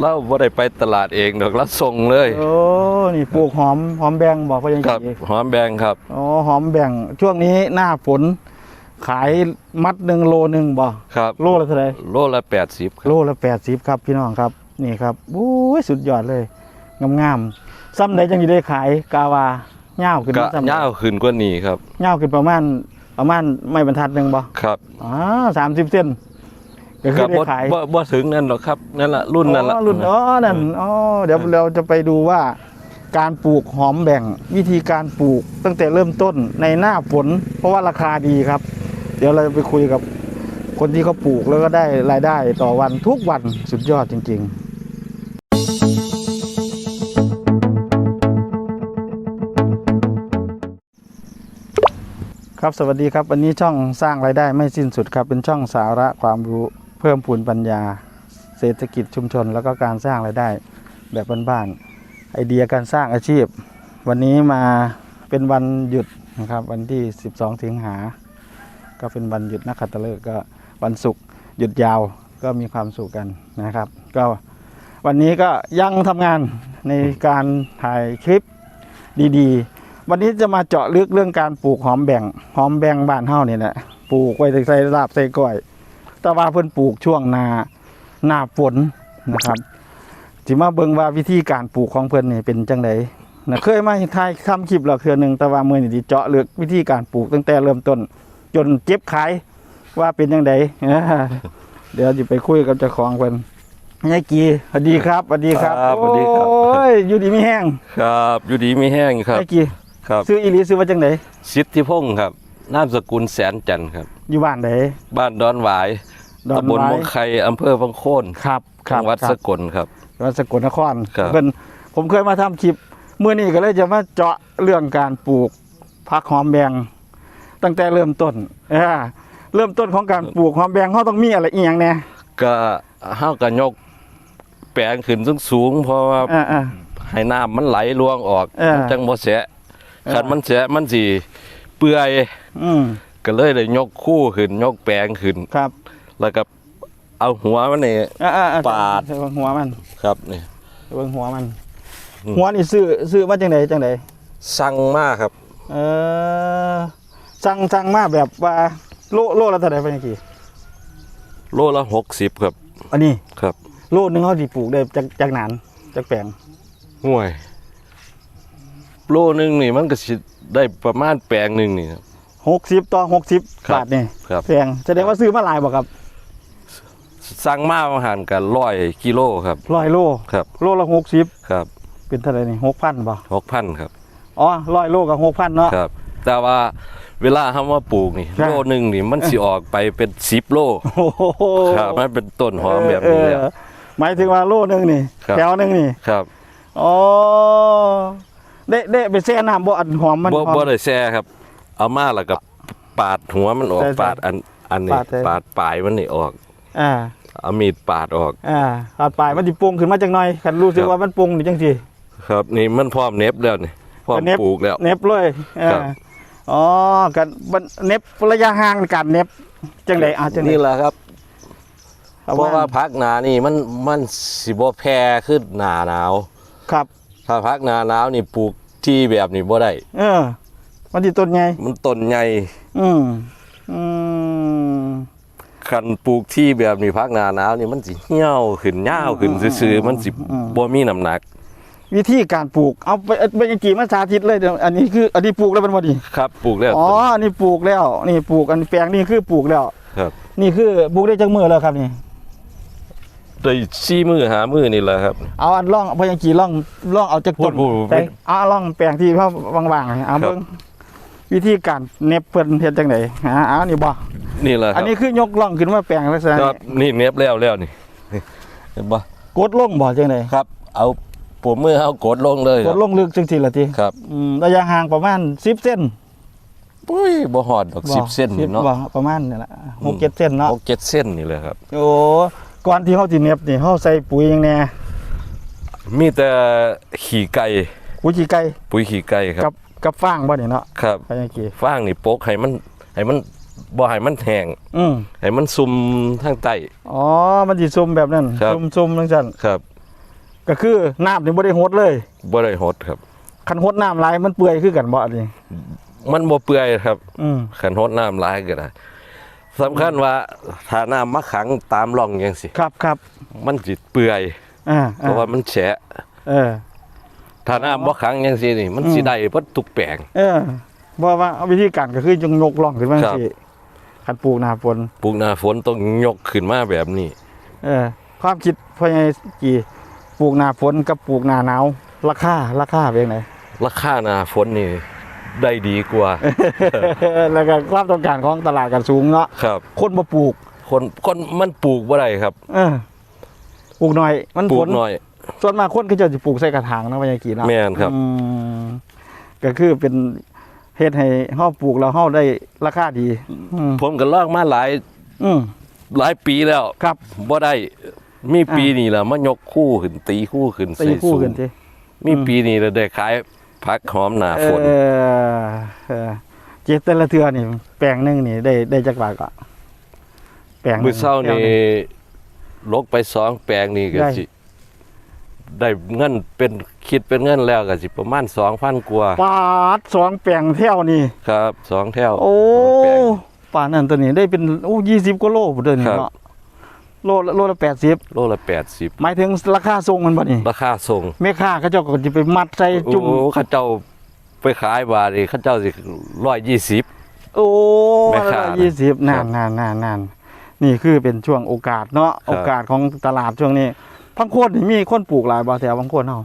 เราบ่ได้ไปตลาดเองดอกเราส่งเลยโอ้นี่ปลูกหอมหอมแบงบอกว่ายังครับไงหอมแบงครับอ๋อหอมแบ่งช่วงนี้หน้าฝน ขายมัดหนึ่งโลหนึ่งบ่ครับโลละเท่าไหร่โลละ80ครับโลละแปดสิบครับพี่น้องครับนี่ครับโอ้ยสุดยอดเลยงามๆซ้ำใดจังจะได้ขายกาวาเง่าวขึ้นก็มาซ้ำยาวขึ้นกว่านี้ครับเง่าวขึ้นประมาณประมาณไม่บรรทัดหนึ่งบ่ครับอ๋อสามสิบเซน ก็คืก็อได้บ่ขายบ่บ่ถึงนั่นหรอกครับนั่นละรุ่นนั่นละอ๋อรุ่นอ๋อนั่นอ๋อเดี๋ยวเราจะไปดูว่าการปลูกหอมแบ่งวิธีการปลูกตั้งแต่เริ่มต้นในหน้าฝนเพราะว่าราคาดีครับ เดี๋ยวเราจะไปคุยกับคนที่เขาปลูกแล้วก็ได้รายได้ต่อวันทุกวันสุดยอดจริง ๆครับสวัสดีครับวันนี้ช่องสร้างรายได้ไม่สิ้นสุดครับ เป็นช่องสาระความรู้ เพิ่มพูนปัญญา เศรษฐกิจชุมชน แล้วก็การสร้างรายได้แบบบ้านๆไอเดียการสร้างอาชีพ วันนี้มาเป็นวันหยุดนะครับ วันที่ 12 สิงหา ก็เป็นวันหยุดนักขัตฤกษ์ก็วันศุกร์หยุดยาวก็มีความสุขกันนะครับ ก็วันนี้ก็ยังทำงานในการถ่ายคลิปดีๆ วันนี้จะมาเจาะลึกเรื่องการปลูกหอมแบ่งหอมแบ่งบ้านเฮาเนี่ยแหละปลูกไว้ใส่ลาบใส่ก้อย แต่ว่าเพิ่นปลูกช่วงหนาหน้าฝนนะครับสิมาเบิ่งว่าวิธีการปลูกของเพิ่นนี่เป็นจังไดนะเคยมาถ่ายทำคลิปแล้วเทื่อหนึงแต่ว่ามื้อนี้สิเจาะลึกวิธีการปลูกตั้งแต่เริ่มต้น จนเก็บขายว่าเป็นยังไงเดี๋ยวจะไปคุยกับเจ้าของเพิ่นยายกีสวัสดีครับสวัสดีครับครับสวัสดีครับ โอ้ยอยู่ดีไม่แห้งครับอยู่ดีไม่แห้งครับยายกีครับ ซื้ออีหลีซื้อมาจังไดสิทธิพงศ์ครับนามสกุลแสนจันทร์ครับ อยู่บ้านไหนบ้านดอนหวายดอนตำบลไม้มงไคอำเภอพังโคนครับคจัรับงหวัดคสรับกลครับจังหวัดสกลนครครับเพิ่นผมเคยมาทำคลิปมื้อนี้ก็เลยจะมาเจาะเรื่องการปลูกผักหอมแบงตั้งแต่เริ่มต้นเออเริ่มต้นของการปลูกหอมแบงเขาต้องมีอะไรอีหยังแน่ก็เฮาก็ยกแปลงขึ้นสูงๆเพราะว่าอ่าอ่า ให้น้ำมันไหลลวงออกเออมันจังบ่แสะเออคันมันแสะมันสิเปื่อย อืม ก็เลยได้ยกคู่ขึ้นยกแปลงขึ้น ครับแล้วก็เอาหัวมันนี่ อ่าอ่าอ่ปาด เบิ่งหัวมันครับนี่ เบิ่งหัวมัน อืม หัวนี่ซื้อซื้อมาจังไดจังไดสั่งมากครับ เออสั่งสั่งมาแบบว่าโลโลละเท่าไหร่ไปกี่โลละ60ครับอันนี้ครับโลหนึงเขาสิปลูกได้จากจากหนานจากแปลงห่วย โลนึงนี่มันก็สิได้ประมาณแปลงหนึงนี่ครับ 60ต่อ60ครับบาทนี่ครับ แพงแสดงว่าซื้อมาหลายบ่ครับสั่งมาอาหารกันร้อยกิโลครับร้อยโลครับโลละหกสิบครับเป็นเท่าไหรนี่หกพันบ่หกพันครับอ๋อร้อยโลกับหกพันเนาะ ครับ แต่ว่าเวลาทำว่าปลูกนี่ครับ โลหนึ่งนี่มันสิออกไปเป็นสิบโลโอ้โหครับมันเป็นต้นหอมแบบนี้เอแล้วอหมายถึงว่าโลหนึงนี่ครับ แถวหนึงนี่ครับอ๋อได้ได้ไปแช่น้ำบ่อันหอมมันบ่หอมบ่ได้แช่ครับ เอามาแล้วก็ปาดหัวมันออกใช่ๆปาดอันอันนี้ปาดใช่ปาดปลายมันนี่ออก อ่าเอามีดปาดออก อ่าตัดปลายมันสิปรุงขึ้นมาจังหน่อยคันรู้สึกครับ ว่ามันปรุงนี่จังซี่ครับ นี่มันพร้อมเน็บแล้วนี่พร้อมก็เน็บ ปลูกแล้ว เน็บเลยอ่าครับ อ๋อกันมันเน็บระยะห่างในการเน็บจังไดอะจังไดนี่แหละครับประเพราะมาว่าณพักหนานี่มันมันสิบ่แพร่ขึ้นหนาหนาว ครับ ถ้าพักหนาหนาวนี่ปลูกที่แบบนี้บ่ได้ เออ มันสิต้นไงมันต้นใหญ่อืมอืมคันปลูกที่แบบนี้พักหนาหนาวนี่มันสิเหี่ยวขึ้นยาวขึ้นซื่อๆมันสิบ่มีน้ำหนัก วิธีการปลูกเอาไปไปยังกี่มาสาธิตเลยเดี๋ยวอันนี้คืออันนี้ปลูกแล้วเป็นบ่ดีครับปลูกแล้วอ๋ออันนี้ปลูกแล้ว นี่ปลูกอันแปลงนี่คือปลูกแล้ว ครับ นี่คือปลูกได้จังมือแล้วครับนี่ได้ซี่มือหามือนี่แหละครับ เอาอันล่องพยังกี่ล่องล่องเอาจากต้นพูดพูดไปเอาล่องแปลงที่เขาวางๆให้เอาครับเบิ่ง วิธีการเน็บเพิ่นเฮ็ดจังได๋ฮะเอานี่บ่นี่แหละคอัรันบนี้คือยกล่องขึ้นมาแปลงลักษณะครับนี่เน็บแล้วแล้วนี่นี่เห็นปะกดลงบ่จังได๋ครับ เอาผมมือเอากดลงเลยกครัดบลงลึกจังซี่ล่ะติครับอืมระยะห่างประมาณ10เซนปุ้ยบ่หอดดอกสิบเส้นสินี่บเนาะบ่ประมาณนี่แหละหกเจ็ดเส้นเนาะหกเจ็ดเส้นนี่เลยครับ โอ้ก่อนที่เขาสิเหน็บนี่เขาใส่ปุ๋ยหยังแน่มีแต่ขี่ไก่ปุ๋ยขี้ไก่ปุ๋ยขี่ไก่คกัรับบ กับฟางบ่เนี่ยเนาะครับไปยังกี่ฟางนี่โปกให้มันให้มันบ่ให้มันแห้งอืมให้มันซุ่มทางใต้อ๋อมันสิซุ่มแบบนั้นครับซุ่มซุ่มจังซั่นครับ ก็คือน้ำนี่บ่ได้หดเลยบ่ได้หดครับคันหดน้ำหลายมันเปื่อยคือกันบ่นี่มันบ่เปื่อยครับอืมขันหดน้ำหลายก็ได้สำคัญว่าถ้าน้ำมาขังตามร่องจังสิครับครับมันสิเปื่อยอ่าเพราะว่ามันแฉะเออ ถ้าน้ำบ่ขังจังสินี่ มันสิอืมได้เบิดทุกแปลงเออบ่ว่าเอาวิธีการก็คือจงยกล่องขึ้นมาครับสิคันปลูกหน้าฝนปลูกหน้าฝนต้องยกขึ้นมาแบบนี้ เออ ความคิดพ่อใหญ่กี่ปลูกหน้าฝนกับปลูกหน้าหนาวราคาราคาเป็นไงราคาหน้าฝนนี่ได้ดีกว่า แล้วก็ความต้องการของตลาดกันสูงเนาะครับ คนมาปลูก คนคนมันปลูกบ่ได้ครับ เออปลูกหน่อย มันปลูผกลหน่อย ส่วนมากคนก็จะปลูกใส่กระถางนะพ่อใหญ่กี่เนาะแม่นครับ อืมก็คือเป็นเฮ็ดให้เฮาปลูกแล้วเฮาได้ราคาดี อืมผมก็ลอกมาหลายอืมหลายปีแล้วครับ บ่ได้มีปีนี้ล่ะมายกคู่ขึ้นตีคู่ขึ้นตีใส่คู่สูงกันทีมีปีนี้แล้วได้ขายผักหอมหน้าเอฝน อเออเจ็ดแต่ละเทือนี่ แปลงหนึงนี่ได้ได้จักบาทก็แปลงหงมื้อเช้านี่แปลงหงลกไปสองแปลงนี่ก็ได้ สิ ได้เงินเป็นคิดเป็นเงินแล้วก็สิประมาณ2,000กว่าปาดสองแปลงเท่วนี่ ครับสองแถวโอ้สองแปลง ป่านนั้นตัวนี้ได้เป็นโอ้ยี่สิบกว่าโลพุ่นเด้อนี่ครับ เนาะโลละโลละแปดสิบโลละ80หมายถึงราคาส่งมันบ่นี่ราคาส่งแม่ค้าเขาเจ้าก็จะไปมัดใส่จุ่มโอ้เขาเจ้าไปขายบาทนี่เขาเจ้าสิ120โอ้แม่ค้านะยี่สิบครันานบนานนานนานนี่คือเป็นช่วงโอกาสเนาะครับ โอกาสของตลาดช่วงนี้ พังโคนนี่มีคนปลูกหลายบ่แถวพังโคนเฮา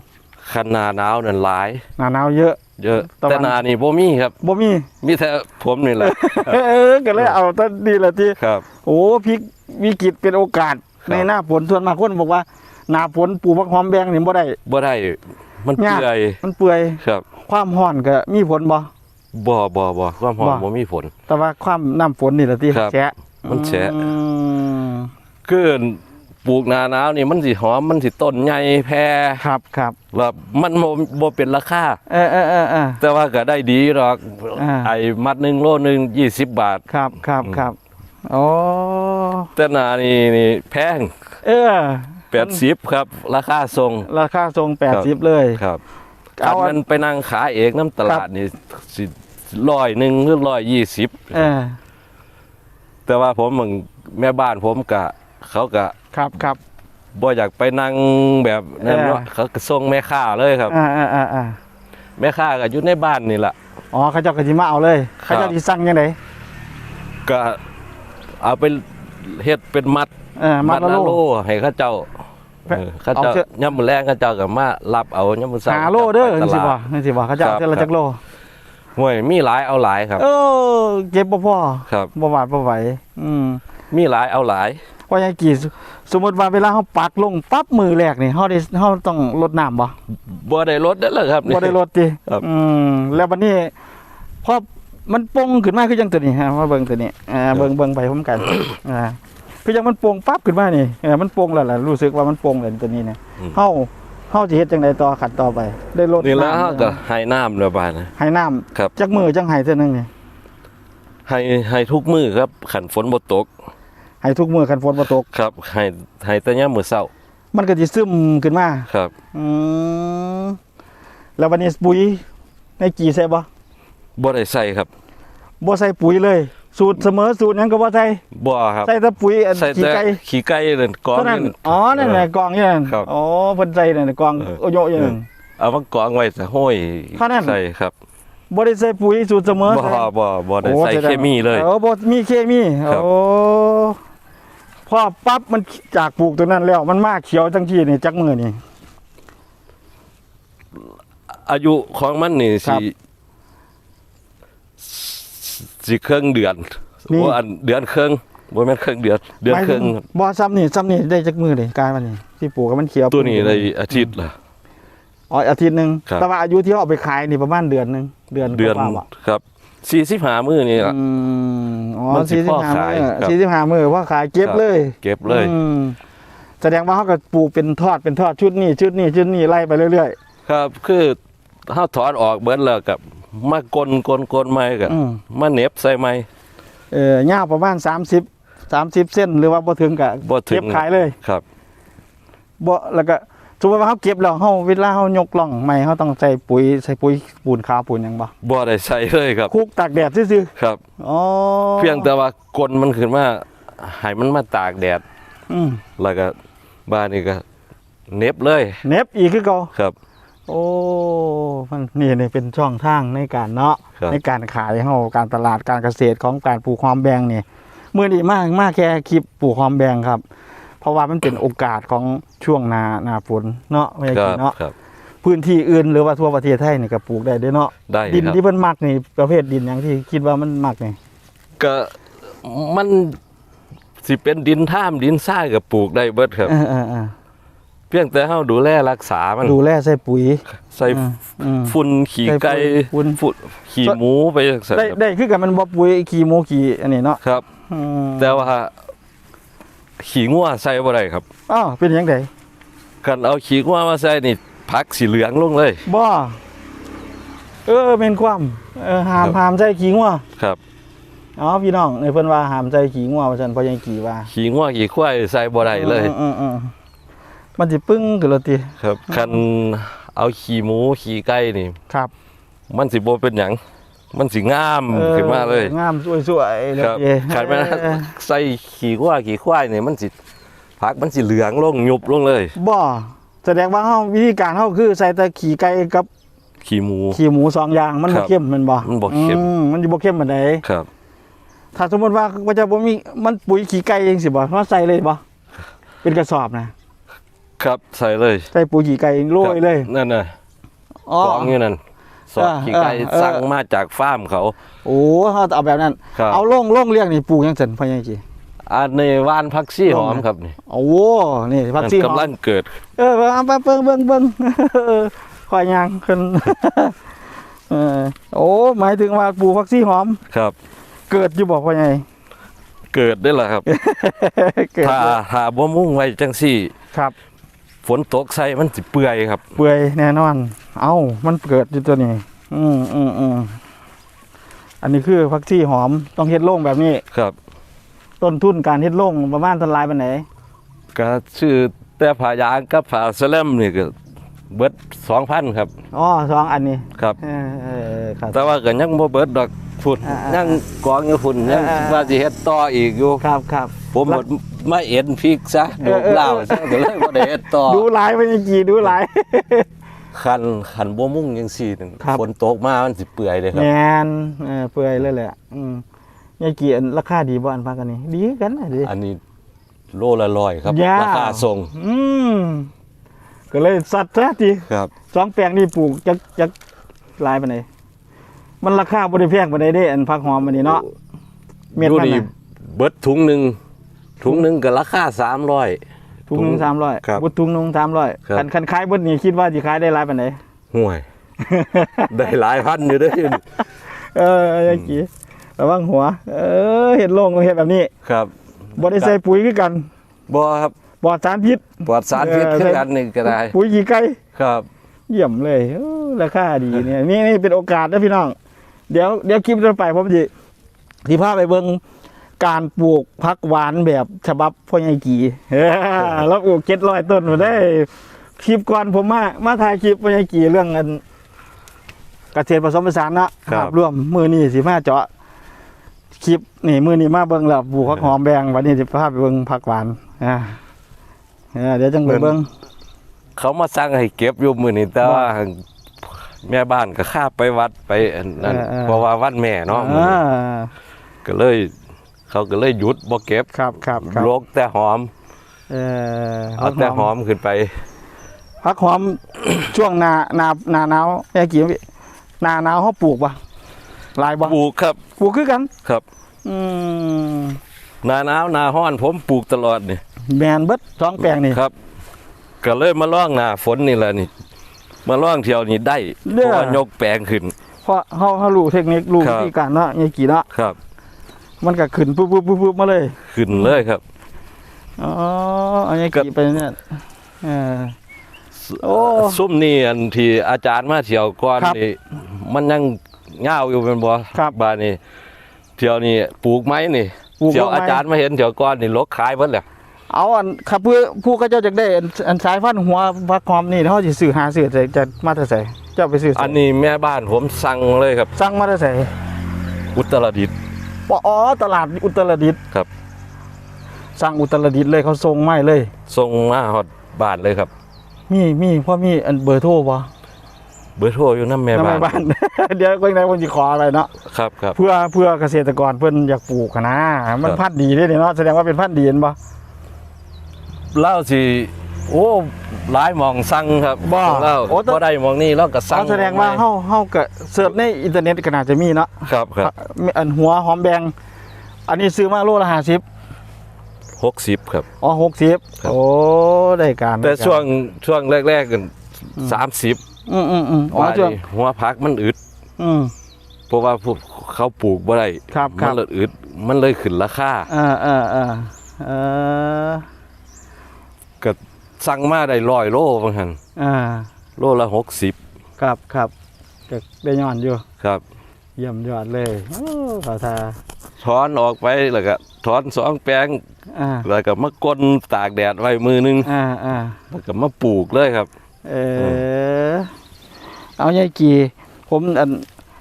คันหนาหนาวนั่นหลาย หน้าหนาวเยอะ เยอะ ตะวัน แต่หนานี่บ่มีครับ บ่มี มีแต่ผมนี่แหละ เออก็เลยเอาแต้นดีละที่ ครับ โอ้พริกวิกฤตเป็นโอกาสครับ ในหน้าฝนส่วนมากคนบอกว่า หน้าฝนปลูกผักหอมแบงนี่บ่ได้ บ่ได้ มันยาก เปื่อยมันเปื่อยครับ ความร้อนก็มีผลบ่ บ่บ่บ่ความหอมบ่บ่มีผล แต่ว่าความน้ำฝนนี่ละที่ครับแฉะมันแฉะ อืม คือ ปลูกหนาหนาวนี่มันสิหอมมันสิต้นใหญ่แพรครับครับแล้วมันบ่บ่เป็นราคาเออเออเออเออ แต่ว่าก็ได้ดีหรอกอ่า ไอ้มัดหนึงโลหนึง20บาท ครับครับอืมครับโอ้แต่หนานี่นี่แพงเออ80ครับ ราคาส่งราคาทรงแปดครับสิบเลย ครับเอาคัน มันไปนั่งขายเองน้ำตลาดนี่สิร้อยหนึ่งหรือร้อยยี่สิบเออแต่ว่าผมมึงแม่บ้านผมกะ เขากะครับครับบ่อยากไปนั่งแบบนั้นเนาะเออเขาก็ส่งแม่ค้าเลยครับอ่าอ่าอ่าอ่าแม่ค้าก็อยู่ในบ้านนี่แหละอ๋อเขาเจ้าก็สิมาเอาเลยครับเขาเจ้าสิสั่งยังไงก็เอาไปเฮ็ดเป็นมัดเออมาละโลให้เขาเจ้าแพะเออเขาเจ้าเอาเถอะย่ำมื้อแรงเขาเจ้าก็มารับเอาย่ำมื้อเช้าหาโลเด้อไปนี่ตสิลาบ่ดนี่สิบ่เขาเจ้าครับเท่าละครับจักโลห่วยมีหลายเอาหลายครับ เออเก็บบ่พอครับบ่หวาดบ่ไหวอืมมีหลายเอาหลายว่าอย่างกี่สสมมุติว่าเวลาเฮาปักลงปั๊บมือแรกนี่เฮาได้เฮาต้องลดน้ำบ่บ่ได้ลดได้อเลยครับนี่บ่ได้ลดติครับอืมแล้วบัดนี้พอมันปงขึ้นมาคือจังตัวนี้ฮะมาเบิ่งตัวนี้อ่าเบิ่งเบิ่งไปพร้อมกันอ่าคือจังมันปงปั๊บขึ้นมานี่เออมันปงแล้วล่ะรู้สึกว่ามันปงแล้วตัวนี้เนี่ยอืมเฮาเฮาสิเฮ็ดจังไดต่อขัดต่อไป ได้ลดนี่แล้วำเขาก็ให้น้ำระบายนะให้น้ำครับจักมือจังให้เท่านึงนี่ให้ให้ทุกมือครับขันฝนบ่ตก ให้ทุกมือคันฝนบ่ตก ครับให้ให้แต่ยามมื้อเช้า มันก็สิซึมขึ้นมา ครับ อืมแล้ววันนี้ปุ๋ยในกี่ใส่บ่บ่ได้ใส่ครับบ่ใส่ปุ๋ยเลย สูตรเสมอสูตรหยังก็บ่ใส่บ่ครับ ใส่แต่ปุ๋ยอันใส่ขี้แต่ไก่ขี้ไก่นั่นกองเท่านั้น นั่น อ๋อ นั่นแหละกองอยู่นั่นครับอ๋อเพิ่นใส่นั่นกองเออ โอโยอยู่นั่นเอามากองไว้ใส่ห้อยเท่านั้น ใส่ครับบ่ได้ใส่ปุ๋ยสูตรเสมอบ่ใส่ บ่บ่ได้โอ้ใส่แสดงเคมีเลยเออบ่มีเคมี ครับ โอ้พ อปั๊บมันจากปลูกตัวนั้นแล้ว มันมาเขียวจังที่นี่จักมือนี่ อายุของมันนี่ครัสิบสิเครื่องเดือนนี่ ว่าอันเดือนครึ่งบ่แม่นครึ่งเดือนเดือนหมายคถึรึ่งบ่ซ้ำนี่ซ้ำนี่ได้จักมือนี่กลายมันนี่ที่ปลูกก็มันเขียวตัวนี้ได้อาทิตย์ละ อ๋ออาทิตย์หนึงครับ แต่ว่าอายุที่เขาเอาไปขายนี่ประมาณเดือนหนึงเดือนเดือนกว่าๆบ่ครับ 45มื้อนี่ล่ะ อืมอ๋อมันสิสี่สิพ่บอห้าขายมือครับ สี่สิบห้ามือพ่อขายเก็บครับเลยเก็บเลย อืมแสดงว่าเขาก็ปลูกเป็นทอดเป็นทอดชุดนี้ชุดนี้ชุดนี้ไล่ไปเรื่อยครับคือเฮาถอนออกเบิดแล้วกับมากลกลกลใหม่กับๆอืมมาเหน็บใส่ใหม่เออยาวประมาณสามสิบสามสิบเส้นหรือว่าบ่ถึงกับบ่ถึง เก็บขายเลยครับ บ่แล้วก็ สมมติว่าเขาเก็บแล้วเขาเวลาเขายกล่องใหม่เขาต้องใส่ปุ๋ยใส่ปุ๋ยปูนขาวปูนหยังบ่บ่ได้ใส่เลยครับคุกตากแดดซื่อครับ ๆอ๋อเพียงแต่ว่ากลมันขึ้นมาให้มันมาตากแดด อืมแล้วก็บ้านนี่ก็เหน็บเลยเน็บอีกคือเก่า ครับ โอ้ มันนี่นี่เป็นช่องทางในการเนาะครับ ในการขายเฮาการตลาดการเกษตรของการปลูกหอมแบงนี่มื้อนี้มากมากแค่คลิปปลูกหอมแบงครับ เพราะว่ามันเป็นโอกาสของช่วงหนาหนาฝนเนาะไม่ใช่ครับเนาะครับ พื้นที่อื่นหรือว่าทั่วประเทศไทยนี่ก็ปลูกได้เด้อเนาะได้ดินครับ ที่เพิ่นมักนี่ประเภทดินหยังที่คิดว่ามันมักนี่ก็มันสิเป็นดินท่ามดินทรายก็ปลูกได้เบิดครับ เออเออเออเพียงแต่เฮาดูแลรักษามันดูแลใส่ปุ๋ย ใส่อืมอืมฝุ่นขี้ไก่ใส่ฝุ่น ฝุ่นขี้หมูไปจังซั่นได้ครับได้คือกันมันบ่ปุ๋ยขี้หมูขี้อันนี้เนาะครับ อืมแต่ว่า ขี้งัวใส่บ่ได้ครับอ้าวเป็นยังไงกันเอาขี้งัวมาใส่นี่ผักสีเหลืองลงเลยบ่เออเป็นความเออห้ามครับห้ามใจขี้งัวครับอ๋อพี่น้องในเพิ่นว่าห้ามใจขี้งัวว่าซั่นเพราะยังกี่ว่าขี้งัวขี้ควายใส่บ่ได้เลยอืมอืมอืมมันสิปึ้งขึ้นและติครับคันเอาขี้หมูขี้ไก่นี่ครับ มันสิบ่เป็นหยัง มันสิงามออขึ้นมาเลยงามสวยๆเลยครับเอ้ขันมาเออใส่ขี้งัวขี้ควายนี่มันสิผักมันสิเหลืองลงยุบลงเลย บ่แสดงว่าเฮาวิธีการเฮาคือใส่แต่ขี้ไก่กับขี้หมูขี้หมูสองอย่างมันครับ่บเข้มแมันบ่มันบ่เข้มอืมันสิบ่เข้มปานใดครับ ถ้าสมมุติว่าว่าจะบ่มีมันปุ๋ยขี้ไก่เองสิบ่ว่าใส่เลยบ่เป็นกระสอบนะครับใส่เลย ใส่ปุ๋ยขี้ไก่โรยเลยครับนั่นน่ะอ๋อกองอยู่นั่น สอดเออขี้ไก่เออสั่งมาจากฟาร์มเขา โอ้เฮาเอาแบบนั้นครับเอาลงลงเลี้ยงนี่ปลูกจังซั่นพ่อใหญ่กี่อันนี้ว่านพักซี่หอมลงนะครับนี่โอ้นี่ผักชีหอมกำลังเกิด เออเอาไปเบิ่งเบิ่งเบิ่งเออคอยยางขึ้นเออโอ้หมายถึงว่าปลูกผักชีหอมครับ เกิดอยู่บอกว่าไงเกิดได้ละครับเกิดถ้าอยู่ถ้าบ่มุ่งไว้จังซี่ ครับ ฝนตกใส่มันสิเปื่อยครับ เปื่อยแน่นอน เอ้ามันเกิดอยู่ตัวนี้ อืมอืมอืมอันนี้คือผักชีหอมต้องเฮ็ดโล่งแบบนี้ ครับต้นทุนการเฮ็ดโล่งประมาณเท่าไหรปานไหนก็ชื่อแต่ผายางกับผาสแลมนี่ก็เบิด2,000ครับอ๋อสองอันนี้ครับเออเออครับ แต่ว่าก็ยังบ่เบิดดอกฝุ่นอ่าๆยังกองอยู่ฝุ่นยังอ่าๆว่าสิเฮ็ดต่ออีกอยู่ครับครับ ผมหมดไม่เอ็นพริกซะเอดูอเออ เหล้าซะก็เลยบ่ได้เฮ็ดต่อดูหลายไปยังกี่ดูหลาย คันคันบ่มุ่งจังซี่นั่นครับ ฝนตกมามันสิเปื่อยเลยคแมรับนเออเปื่อยเลยแหละอืมยายกี่อันราคาดีบ่อันพักกันนี่ดีกันนะดี อันนี้โลละร้อยครับย่าราคาส่งอืมก็เลยสัตว์ซะทีครับ สองแปลงนี่ปลูกจักจักหลายปานใดมันราคาบ่ได้แพงปานใดเด้อันผักหอมอันนี้เนาะเม็ดดูมันนี่น่ะเบิดถุงหนึงถุงหนึงก็ราคา300 ถุงหนึง300ครับบ่ถุงหนึงครับ300คันคันขายเบิดนี่คิดว่าสิขายได้หลายปานใดห่วย ได้หลายพันอยู่เด้อเออยายกี่ระวังหัว เออเฮ็ดโล่งต้องเฮ็ดแบบนี้ครับบ่ได้ใส่ปุ๋ยคือกันบ่ครับปลอดสารพิษ ปลอดสารพิษเออ คือกันนี่ก็ได้ ปุ๋ยขี้ไก่ ครับ เยี่ยมเลยเออราคาดีเนี่ยนี่นี่เป็นโอกาสนะพี่น้อง เดี๋ยวเดี๋ยวคลิปต่อไปผมจะที่พาไปเบิ่ง การปลูกพักหวานแบบฉบับพ่อใหญ่กี่เออแล้วปลูกเจ็ดร้อยต้นมาได้ คลิปก่อนผมมา มาถ่ายคลิปพ่อใหญ่กี่เรื่องเงินเกษตรผสมผสานเนาะครับภาพร่วมมือนี่สิมาเจาะคลิปนี่มือนี่มาเบิ่งแล้วปลูกพักหอมแบงวันนี้จะพาไปเบิ่งผักหวานอ่าเออเดี๋ยวจังไปเบิ่งเขามาสั่งให้เก็บอยู่มื้อนี้แต่ว่าแม่บ้านก็ข้าไปวัดไปอันนั้นเออเออเพราะว่าวันแม่เนาะมื้ออ่านี้ก็เลย เขาก็เลยหยุดบ่เก็บครับครับครับโลกแต่หอม เออเอาแต่หอมขึ้นไปพักหอมช่วงหนาหนาหนาหนาวแค่กี่พี่หนาหนาวเขาปลูกปะหลายบ่ปลูกครับปลูกคือกันครับ อืมหนาหนาวหนาห้อนผมปลูกตลอดนี่แมนเบิดสองแปลงนี่ครับ ก็เลยมาล่องหน้าฝนนี่แหละนี่ มาล่องเที่ยวนี่ได้เพราะว่ายกแปลงขึ้นเพราะเขาเขารู้เทคนิครู้ครัวิบธีการเนาะยายกี่เนาะครับ มันก็ขึ้นปุ๊บปุ๊บปุ๊บปุ๊บมาเลยขึ้นเลยครับอ๋อเอายายกี่ไปเนี่ยเออ โอ้ซุ่มนี่อันที่อาจารย์มาเที่ยวก่อนครับนี่มันยังเงาวอยู่เป็นบ่ครับบ้านนี่เที่ยวนี่ปลูกไม้นี่ปลูกเที่ยวไม้ อาจารย์มาเห็นเที่ยวก่อนนี่ลกขายเบิดแหละเอาอันครับเพื่อผู้เขาเจ้าจะได้อันอันสายพันธุ์หัวพักหอมนี่เขาจะซื้อหาซื้อแต่จะมาแต่ใส่เจ้าไปซื้อไสอันนี้แม่บ้านผมสั่งเลยครับ สั่งมาแต่ใส่อุตรดิตถ์ อ๋อตลาดอุตรดิตถ์ครับ สั่งอุตรดิตถ์เลยเขาส่งไม่เลยส่งมาฮอดบ้านเลยครับ มีมีพ่อมีอันเบอร์โทรบ่เบอร์โทรอยู่น้ำแม่ทำไมบ้าน บ้าน เดี๋ยวคนไหนคนจะขออะไรเนาะครับครับเพื่อเพื่อเกษตรกรเพิ่นอยากปลูกอะนะมันครับพันธุ์ดีเด้เนาะแสดงว่าเป็นพันธุ์ดีเห็นบ่เล่าสิโอ้ หลายหมองสั่งครับบ่เล่าโอ้แต่ บ่ได้หมองนี่เราก็สั่อ๋งอแสดงว่าเฮาเฮาก็เสิร์ชในอินเทอร์เน็ตก็น่าจะมีเนาะครับครับมีอันหัวหอมแดงอันนี้ซื้อมาโลละ50หกสิบครับ อ๋อครับ60โอ้ได้การแต่ได้การช่วงช่วงแรกๆกันสามสิบอืมอืมอืมอ๋อว่าช่วงดิหัวพักมันอึด อืม เพราะว่าพวกเขาปลูกบ่ได้ครับคมัรับ เลยอึดมันเลยขึ้นราคา เออเออเออเออก็ สั่งมาได้ร้อยโลบางหันอ่าโลละหกสิบครับครับก็ได้ย้อนอยู่ครับเยี่ยมยอดเลยโอ้ขอทาถอนออกไปแล้วก็ถอนสองแปลงอ่าแล้วก็มากลนตากแดดไว้มือนึงอ่าอ่าแล้วก็มาปลูกเลยครับ เออเอายายกี่ผมอัน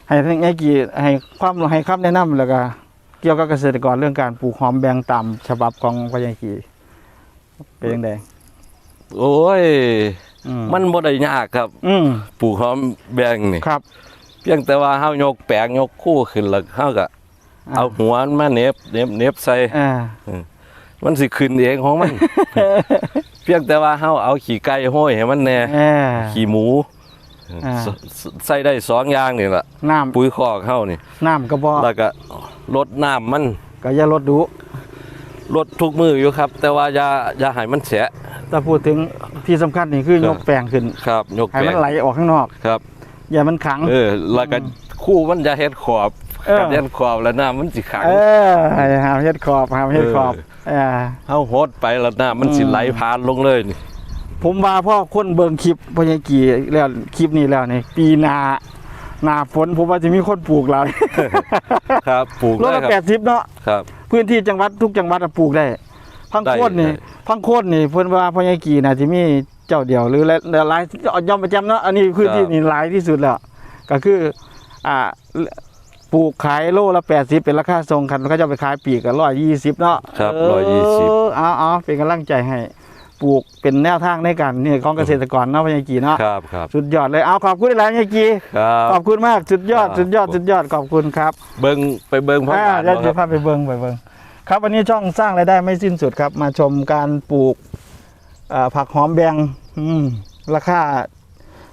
ให้ทั้งยายกี่ให้ความให้คำแนะนำแล้วก็เกี่ยวกับเกษตรกรเรื่องการปลูกหอมแบงตามฉบับของพระยายกี่เป็นยังไง โอ้ย อืมันบ่ได้ยากครับ อืมปลูกหอมแบงนี่ครับ เพียงแต่ว่าเฮายกแปลงยกคู่ขึ้นแล้วเฮาก็เอาหัวมันมาเหน็บเหน็บเหน็บใส่ อ่า มันสิขึ้นเองของมัน เพียงแต่ว่าเฮาเอาขี้ไก่ห้อยให้มันแหน่อ่า ขี้หมูอ่าสสใส่ได้สองอย่างนี่ล่ะ น้ปุ๋ยคอกเฮานี่ำน้ำกระบอกแล้วก็ลดน้ำมันก็อย่าลดดู ลดทุกมืออยู่ครับ แต่ว่าอย่าอย่าให้มันเสียแต่พูดถึงที่สำคัญนี่คือครับยกแปลงขึ้นครับยกให้แปลมันงไหลออกข้างนอก ครับ อย่ามันขัง เออแล้วก็คู่มันจะเฮ็ดขอบเออกับเฮ็ดขอบแล้วน้ำมันสิขัง เออให้หามเฮ็ดขอบหามเฮ็ดขอบอ่าเฮาโหดไปแล้วน้ำมันสิอืมไหลผ่านลงเลยนี่ ผมว่าพ่อคนเบิ่งคลิปพ่อใหญ่กี่แล้วคลิปนี้แล้วนี่ปีหน้าหน้าฝนผมว่าจะมีคนปลูกหลายครับปลูกรถได้ละคแปรับดสิบเนาะครับ พื้นที่จังหวัดทุกจังหวัดอะปลูกได้ พังโคนนี่ได้ พังโคนนี่เพิ่นว่าพ่อใหญ่กี่น่าจะมีเจ้าเดียวหรือหลายๆย่อมประจำเนาะอันนี้พื้นที่นี่หลายที่สุดแล้วก็คืออ่าปลูกขายโลละแปดสิบเป็นราคาทรงคันก็จะไปขายปีกกันร้อยยี่สิบเนาะครับเ120 เอาเอาเป็นกำลังใจให้ ปลูกเป็นแนวทางในการนี่ของเกษตรกรเนาะพญากีเนาะครับครับสุดยอดเลยเอาขอบคุณหลายพญากีครับขอบคุณมากสุดยอดครับสุดยอดสุดยอดขอบคุณครับ เบิ่งไปเบิ่งพักอ่าหวานเดี๋ยวบ่เดี๋ยวคพารับไปเบิ้งไปเบิ้งครับวันนี้ช่องสร้างรายได้ไม่สิ้นสุดครับ มาชมการปลูกอ่าผักหอมแบงอืมราคา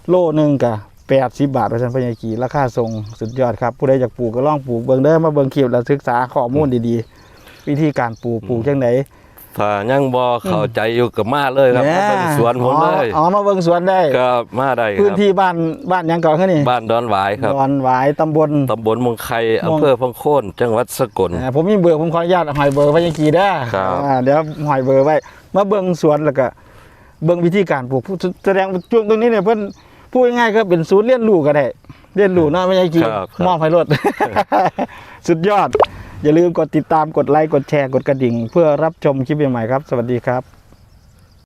โลหนึ่งกับแปดสิบบาทประชันพญากีราคาทรงสุดยอดครับผู้ใดอยากปลูกก็ลองปลูกเบิ่งเด้อมาเบิ่งคลิปแล้วศึกษาข้อมูลดีๆ วิธีการปลูกปลูกจังไหน ถ้ายังบ่เข้าใจอยู่กับมาเลยครับมาเบิ่งสวนผมเลยอ๋อมาเบิ่งสวนได้ครับมาได้คพื้นรับ ที่บ้านบ้านหยังก่อนขึ้นนี่บ้านดอนหวายครับ ดอนหวายตำบล ตำบลเมองไคอำเภอพังโคนจังหวัดสกล อ่าผมมีเบอร์ผมขออนุญาตหอยเบอร์ไว้ยังกีได้อครับ อ่าเดี๋ยวหอยเบอร์ไว้มาเบิ่งสวนแล้วก็เบิ่งวิธีการปลูกผู้แสดงช่วงตรงนี้เนี่ยเพิ่นพูดง่ายๆก็เป็นศูนย์เรียนรู้ก็ได้ เรียนรู้เนาะไม่ใช่กีครับครับ มอบให้รถ สุดยอด อย่าลืมกดติดตามกดไลค์กดแชร์กดกระดิ่ง เพื่อรับชมคลิปใหม่ๆครับ สวัสดีครับ